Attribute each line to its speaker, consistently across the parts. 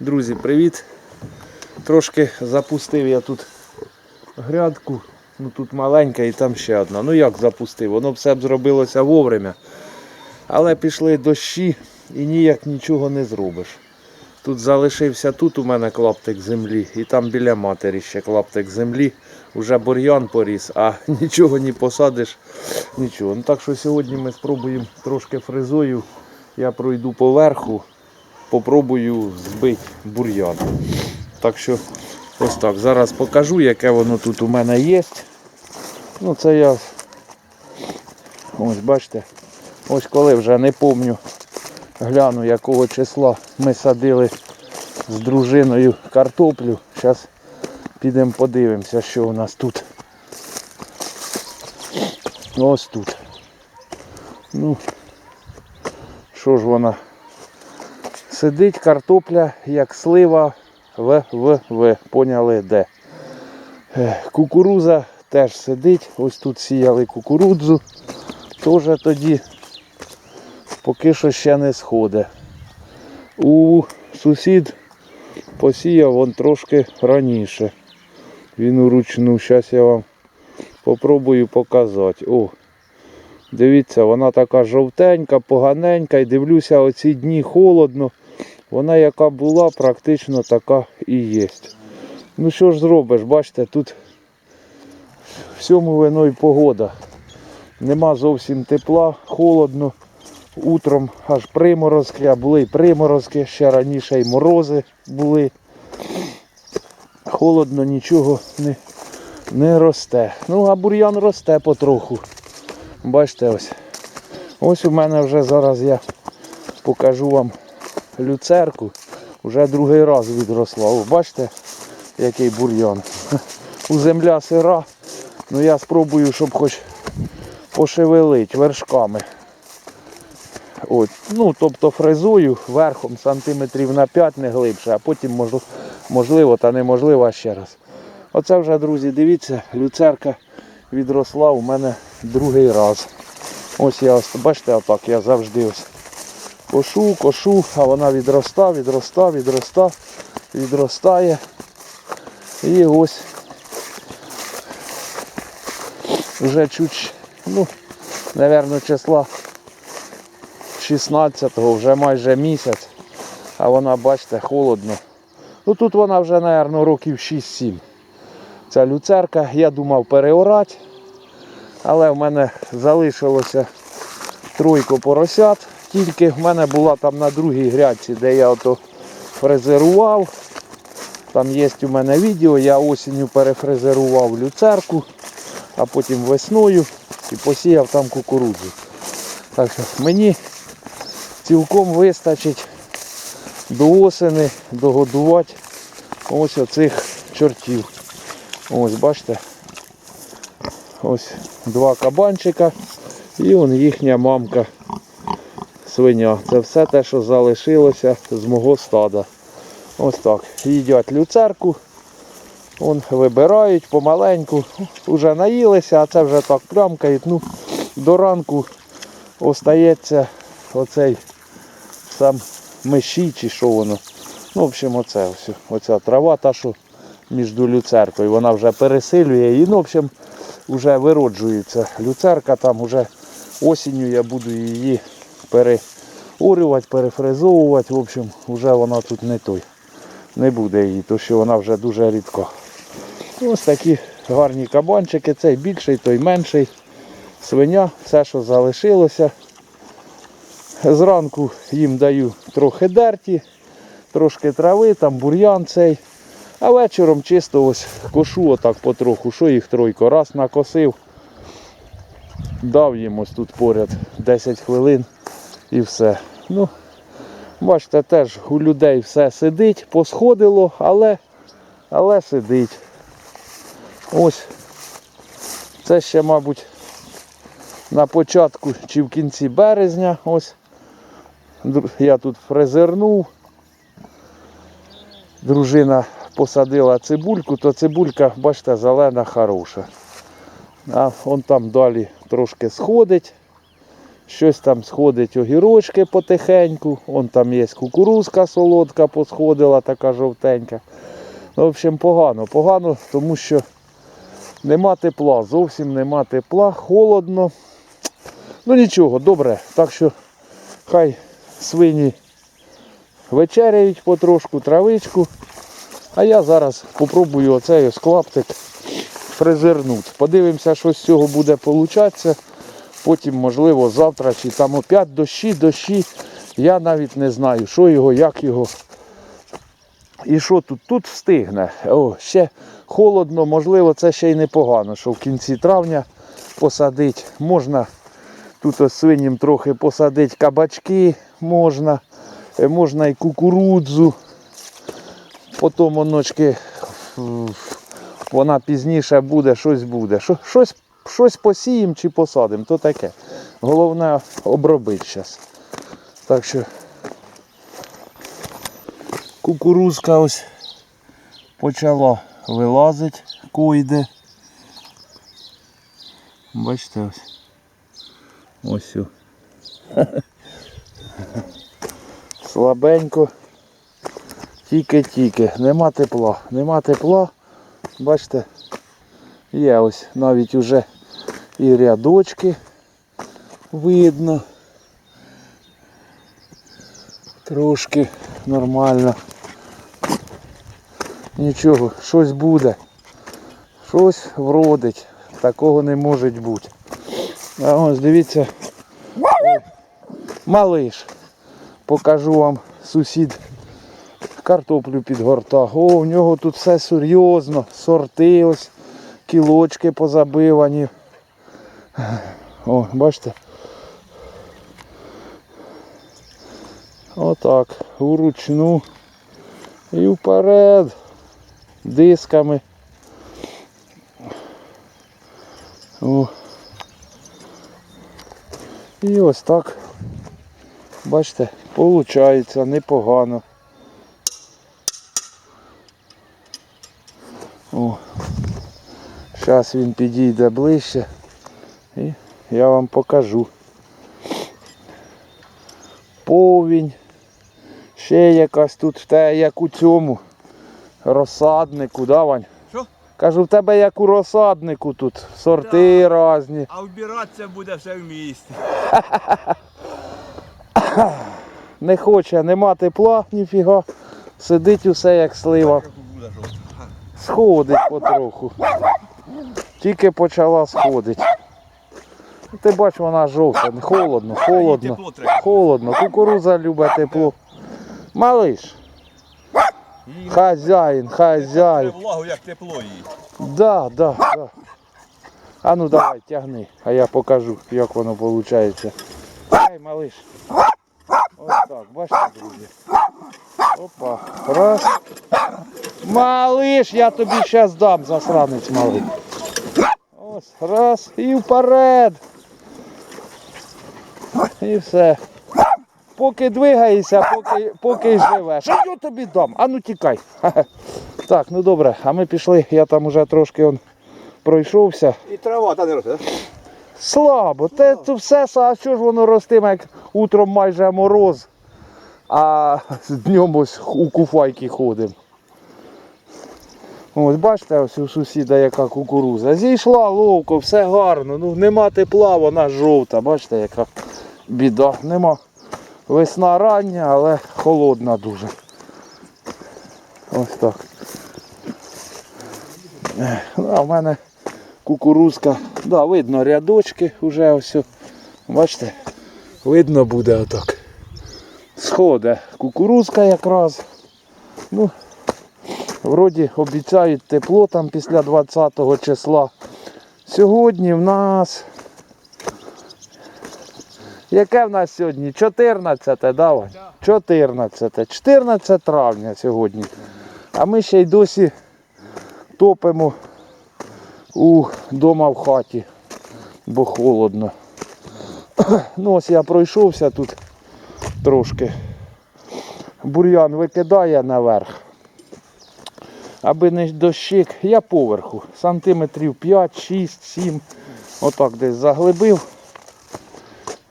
Speaker 1: Друзі, привіт! Трошки запустив я тут грядку. Ну тут маленька і там ще одна. Ну як запустив? Воно все б зробилося вовремя. Але пішли дощі і ніяк нічого не зробиш. Тут залишився тут у мене клаптик землі, і там біля матері ще клаптик землі. Уже бур'ян поріс, а нічого не посадиш, нічого. Ну так що сьогодні ми спробуємо трошки фрезою. Я пройду поверху, попробую збити бур'ян. Так що ось так. Зараз покажу, яке воно тут у мене є. Ну це я ось бачите. Ось коли вже не пам'ятаю, гляну якого числа ми садили з дружиною картоплю. Зараз підемо подивимося, що у нас тут. Ось тут. Ну, що ж вона? Сидить картопля, як слива в в в. Поняли де. Е, Кукуруза теж сидить. Ось тут сіяли кукурудзу. Теж тоді поки що ще не сходить. У сусід посіяв он трошки раніше. Він уручну. Зараз я вам попробую показати. О, дивіться, вона така жовтенька, поганенька. І дивлюся, оці дні холодно. Вона яка була, практично така і є. Ну що ж зробиш, бачите, тут всьому виною погода. Нема зовсім тепла, холодно. Утром аж приморозки, а були й приморозки, ще раніше й морози були. Холодно, нічого не, не росте. Ну, а бур'ян росте потроху. Бачите ось. Ось у мене вже зараз я покажу вам люцерку. Вже другий раз відросла. О, бачите, який бур'ян. У земля сира. Ну я спробую, щоб хоч пошевелить вершками. От, ну, тобто фрезою верхом сантиметрів на 5 не глибше, а потім можливо, та неможливо ще раз. Оце вже, друзі, дивіться, люцерка відросла у мене другий раз. Ось я бачите, отак я завжди ось кошу, кошу, а вона відроста, відроста, відроста, відростає. І ось вже чуть, ну, напевно, числа 16-го, вже майже місяць, а вона, бачите, холодно. Ну тут вона вже, напевно, років 6-7. Ця люцерка, я думав переорати, але в мене залишилося тройко поросят. Тільки в мене була там на другій грядці, де я ото фрезерував. Там є у мене відео, я осінню перефрезерував люцерку, а потім весною і посіяв там кукурудзу. Так що мені цілком вистачить до осени догодувати ось оцих чортів. Ось бачите. Ось два кабанчика і он їхня мамка свиня. Це все те, що залишилося з мого стада. Ось так. Їдять люцерку. Вон вибирають помаленьку. Уже наїлися, а це вже так плямкають. Ну, до ранку остається оцей сам миші чи що воно. Ну, в общем, оце ось. Оця трава, та, що між люцеркою. Вона вже пересилює і, ну, в общем, вже вироджується. Люцерка там вже осінню я буду її переорювати, перефрезовувати. В общем, вже вона тут не той. Не буде її, тому що вона вже дуже рідка. Ось такі гарні кабанчики, цей більший, той менший. Свиня, все, що залишилося. Зранку їм даю трохи дерті, трошки трави, там бур'ян цей. А вечором чисто ось кошу отак потроху, що їх тройко. Раз накосив, дав їм ось тут поряд 10 хвилин і все. Ну, Бачите, теж у людей все сидить, посходило, але, але сидить. Ось. Це ще, мабуть, на початку чи в кінці березня. Ось я тут фрезернув. Дружина посадила цибульку, то цибулька, бачите, зелена хороша. А вон там далі трошки сходить. Щось там сходить огірочки потихеньку. Вон там є кукурузка солодка посходила, така жовтенька. Ну, в общем, погано. Погано, тому що нема тепла, зовсім нема тепла, холодно. Ну нічого, добре. Так що хай свині вечеряють потрошку, травичку. А я зараз попробую оцей ось клаптик фрезернути. Подивимося, що з цього буде получатися. Потім, можливо, завтра чи там опять дощі, дощі. Я навіть не знаю, що його, як його. І що тут? Тут встигне. О, ще холодно, можливо, це ще й непогано, що в кінці травня посадити. Можна тут ось свиням трохи посадити кабачки, можна, е, можна і кукурудзу. Потім оночки, вона пізніше буде, щось буде. Щось, щось посіємо чи посадимо, то таке. Головне обробити зараз. Так що кукурузка ось почала вилазити, койде. Бачите ось. Ось. Слабенько. Тільки-тільки. Нема тепла. Нема тепла. Бачите, є ось навіть уже і рядочки видно. Трошки нормально. Нічого, щось буде. Щось вродить. Такого не може бути. А ось дивіться. Малиш. Покажу вам сусід картоплю підгортав. О, у нього тут все серйозно. Сорти ось, кілочки позабивані. О, бачите? Отак. Уручну. І вперед. Дисками. О. І ось так. Бачите, виходить непогано. О. Зараз він підійде ближче і я вам покажу. Повінь. Ще якась тут те, як у цьому розсаднику, да, Вань?
Speaker 2: Що?
Speaker 1: Кажу, в тебе як у розсаднику тут. Сорти різні.
Speaker 2: А вбиратися буде все в місті.
Speaker 1: Не хоче, нема тепла, ніфіга. Сидить усе як слива. Сходить потроху. Тільки почала сходити. Ти бачиш, вона жовта, холодно, холодно. Холодно, кукуруза любить тепло. Малиш, хазяїн, хазяїн.
Speaker 2: влагу, як тепло їй.
Speaker 1: Да, да, да. А ну давай, тягни, а я покажу, як воно виходить. Ай, малиш. Ось так, бачите, друзі. Опа. Раз. Малиш, я тобі зараз дам, засранець малий. Ось, раз і вперед. І все. Поки двигаєшся, поки, поки живеш. А я тобі дам. А ну тікай. Так, ну добре, а ми пішли, я там уже трошки он пройшовся.
Speaker 2: І трава та не росте, так?
Speaker 1: Слабо, те то все, а що ж воно ростиме, як утром майже мороз, а днем ось у куфайки ходимо. Ось бачите, ось у сусіда яка кукуруза. Зійшла ловко, все гарно, ну нема тепла, вона жовта, бачите, яка біда. Нема. Весна рання, але холодна дуже. Ось так. Ну, А в мене кукурузка. Да, видно рядочки вже ось. Бачите? Видно буде отак. Сходить кукурузка якраз. Ну, вроді обіцяють тепло там після 20 числа. Сьогодні в нас. Яке в нас сьогодні? 14, давай. 14. 14 травня сьогодні. А ми ще й досі топимо у в хаті, бо холодно. Ну ось я пройшовся тут трошки. Бур'ян викидає наверх. Аби не дощик, я поверху. Сантиметрів 5, 6, 7. Отак десь заглибив.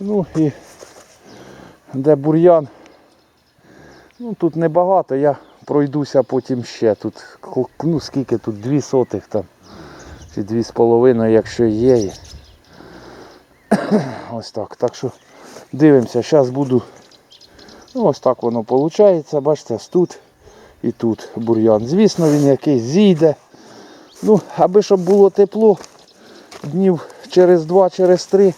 Speaker 1: Ну і де бур'ян. Ну тут небагато, я пройдуся потім ще. Тут ну скільки тут дві сотих там. Чи дві з половиною, якщо є. Ось так. Так що дивимося, зараз буду. Ну, ось так воно виходить. Бачите, тут і тут бур'ян. Звісно, він якийсь зійде. Ну, аби щоб було тепло, днів через два, через три,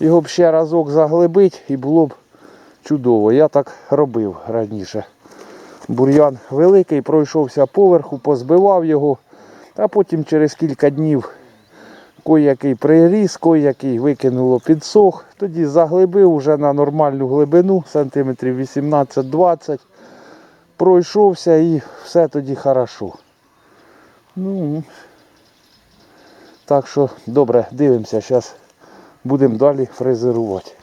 Speaker 1: його б ще разок заглибить і було б чудово. Я так робив раніше. Бур'ян великий, пройшовся поверху, позбивав його, а потім через кілька днів кой-який приріс, кой-який викинуло підсох. Тоді заглибив уже на нормальну глибину, сантиметрів 18-20. Пройшовся і все тоді хорошо. Ну, так що добре, дивимося, зараз будемо далі фрезерувати.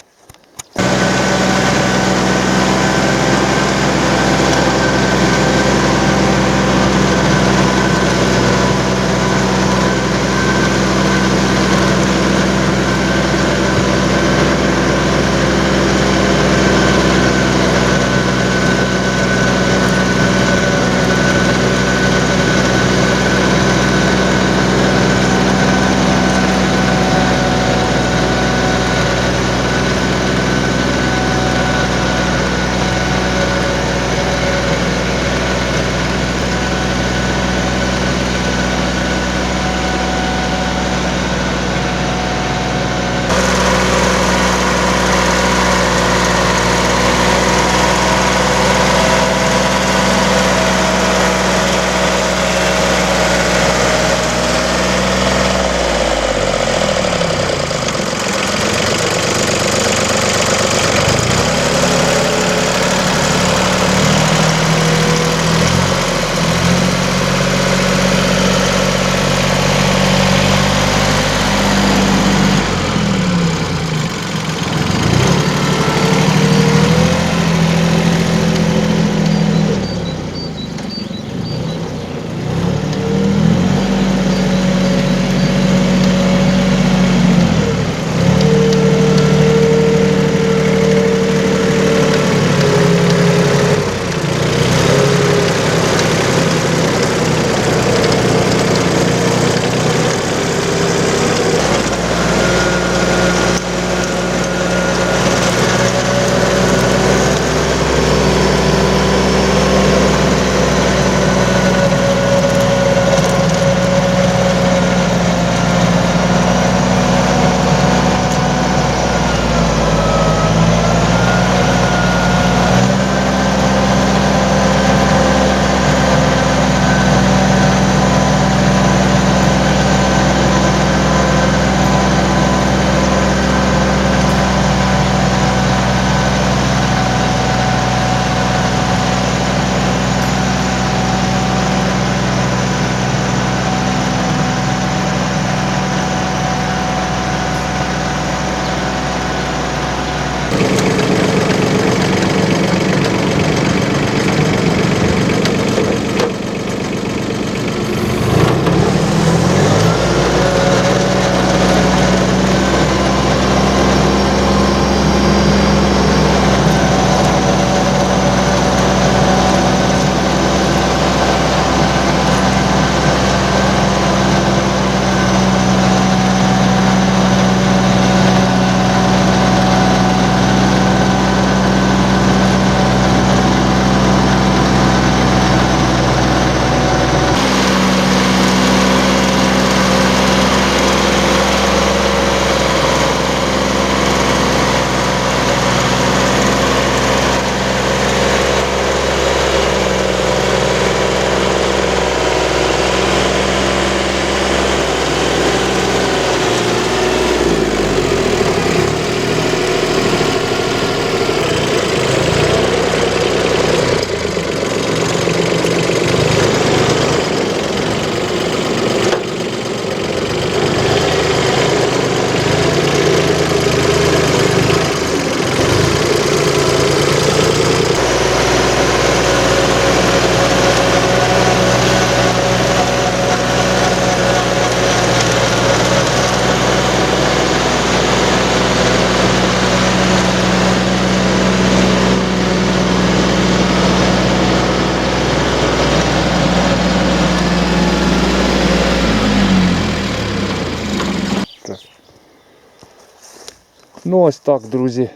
Speaker 1: Ну ось так, друзі.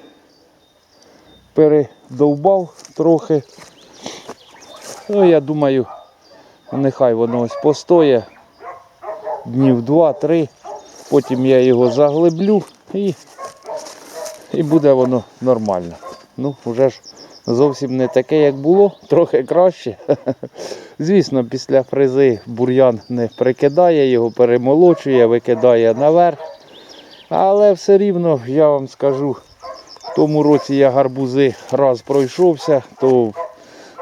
Speaker 1: Передовбав трохи. Ну, я думаю, нехай воно ось постоє днів два-три. Потім я його заглиблю і, і буде воно нормально. Ну, вже ж зовсім не таке, як було, трохи краще. Звісно, після фрези бур'ян не прикидає, його перемолочує, викидає наверх. Але все рівно, я вам скажу, в тому році я гарбузи раз пройшовся, то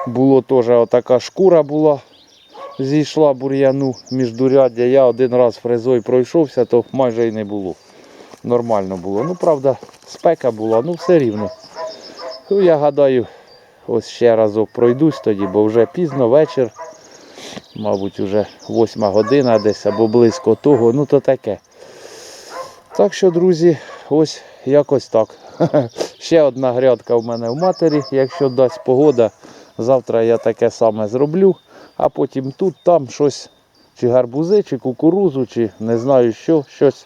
Speaker 1: було теж отака шкура була, зійшла бур'яну міждуряддя. Я один раз фрезою пройшовся, то майже і не було. Нормально було. Ну, правда, спека була, ну все рівно. Ну, я гадаю, ось ще разок пройдусь тоді, бо вже пізно вечір. Мабуть, вже восьма година десь або близько того, ну то таке. Так що, друзі, ось якось так. Ще одна грядка в мене в матері. Якщо дасть погода, завтра я таке саме зроблю, а потім тут, там щось, чи гарбузи, чи кукурузу, чи не знаю що, щось,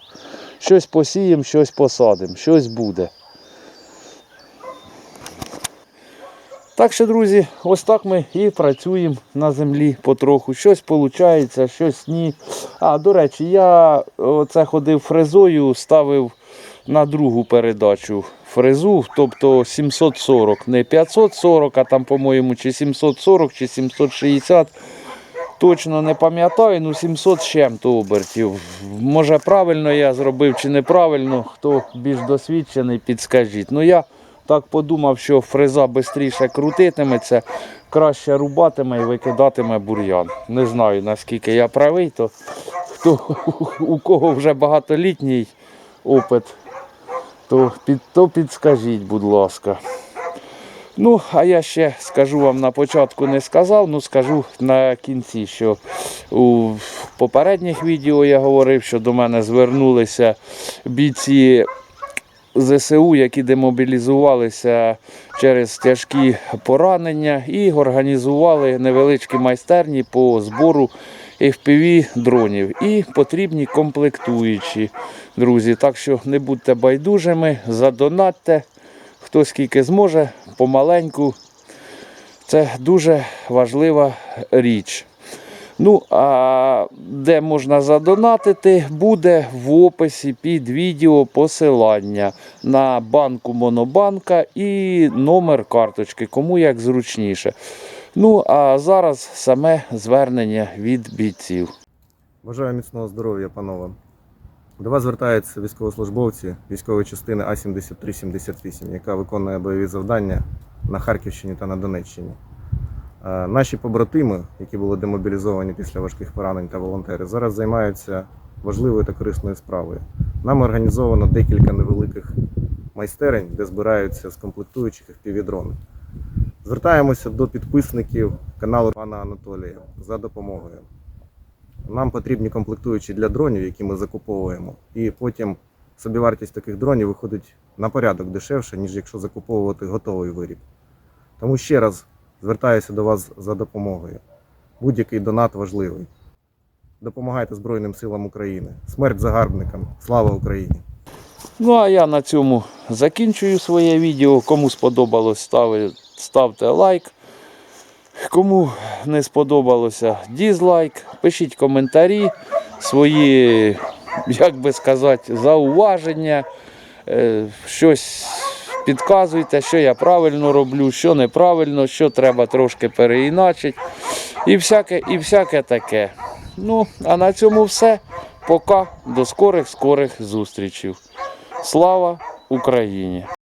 Speaker 1: щось посіємо, щось посадимо, щось буде. Так що, друзі, ось так ми і працюємо на землі потроху. Щось виходить, щось ні. А, до речі, я оце ходив фрезою, ставив на другу передачу фрезу, тобто 740, не 540, а там, по-моєму, чи 740, чи 760. Точно не пам'ятаю, ну 700 з чим-то обертів. Може правильно я зробив чи неправильно, хто більш досвідчений, підскажіть. Ну я так подумав, що фреза швидше крутитиметься, краще рубатиме і викидатиме бур'ян. Не знаю наскільки я правий, то хто, у кого вже багатолітній опит, то, під, то підскажіть, будь ласка. Ну, а я ще скажу вам на початку не сказав, ну скажу на кінці, що у попередніх відео я говорив, що до мене звернулися бійці ЗСУ, які демобілізувалися через тяжкі поранення і організували невеличкі майстерні по збору FPV дронів і потрібні комплектуючі, друзі. Так що не будьте байдужими, задонатьте, хто скільки зможе, помаленьку. Це дуже важлива річ. Ну, а де можна задонатити, буде в описі під відео посилання на банку Монобанка і номер карточки, кому як зручніше. Ну, а зараз саме звернення від бійців.
Speaker 3: Бажаю міцного здоров'я, панове. До вас звертаються військовослужбовці військової частини А-7378, яка виконує бойові завдання на Харківщині та на Донеччині. Е, Наші побратими, які були демобілізовані після важких поранень та волонтери, зараз займаються важливою та корисною справою. Нам організовано декілька невеликих майстерень, де збираються з комплектуючих FPV-дрони. Звертаємося до підписників каналу пана Анатолія за допомогою. Нам потрібні комплектуючі для дронів, які ми закуповуємо, і потім собівартість таких дронів виходить на порядок дешевше, ніж якщо закуповувати готовий виріб. Тому ще раз звертаюся до вас за допомогою. Будь-який донат важливий. Допомагайте Збройним силам України. Смерть загарбникам! Слава Україні!
Speaker 1: Ну а я на цьому закінчую своє відео. Кому сподобалось, ставте лайк. Кому не сподобалося, дізлайк. Пишіть коментарі, свої, як би сказати, зауваження. Е, Щось підказуйте, що я правильно роблю, що неправильно, що треба трошки переіначити. І всяке, і всяке таке. Ну, а на цьому все. Пока. До скорих скорих зустрічей. Слава Україні!